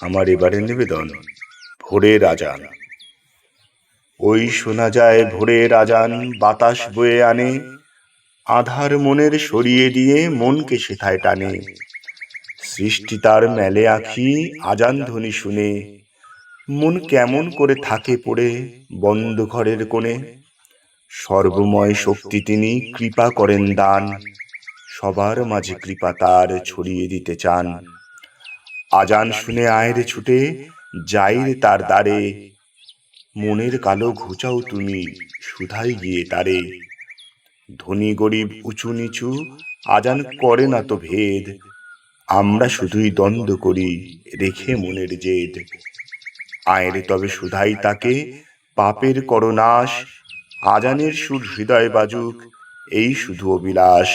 আমার এবারে নিবেদন ভোরের আজান ওই শোনা যায় ভোরের আজান বাতাস বয়ে আনে, আধার মনের সরিয়ে দিয়ে মনকে সেথায় টানে। সৃষ্টি তার মেলে আঁখি, আজান ধ্বনি শুনে। মন কেমন করে থাকে পড়ে বন্ধ ঘরের কোণে। সর্বময় শক্তি তিনি কৃপা করেন দান, সবার মাঝে কৃপা তার ছড়িয়ে দিতে চান। আজান শুনে আয়ের ছুটে যাইরে তার দ্বারে। মনের কালো ঘুচাও তুমি, সুধাই গিয়ে তারে। ধনী গরিব উঁচু নিচু, আজান করে না তো ভেদ। আমরা শুধুই দ্বন্দ্ব করি, রেখে মনের জেদ। আয়ের তবে সুধাই তাকে, পাপের করনাশ আজানের সুর হৃদয় বাজুক, এই শুধু অবিলাস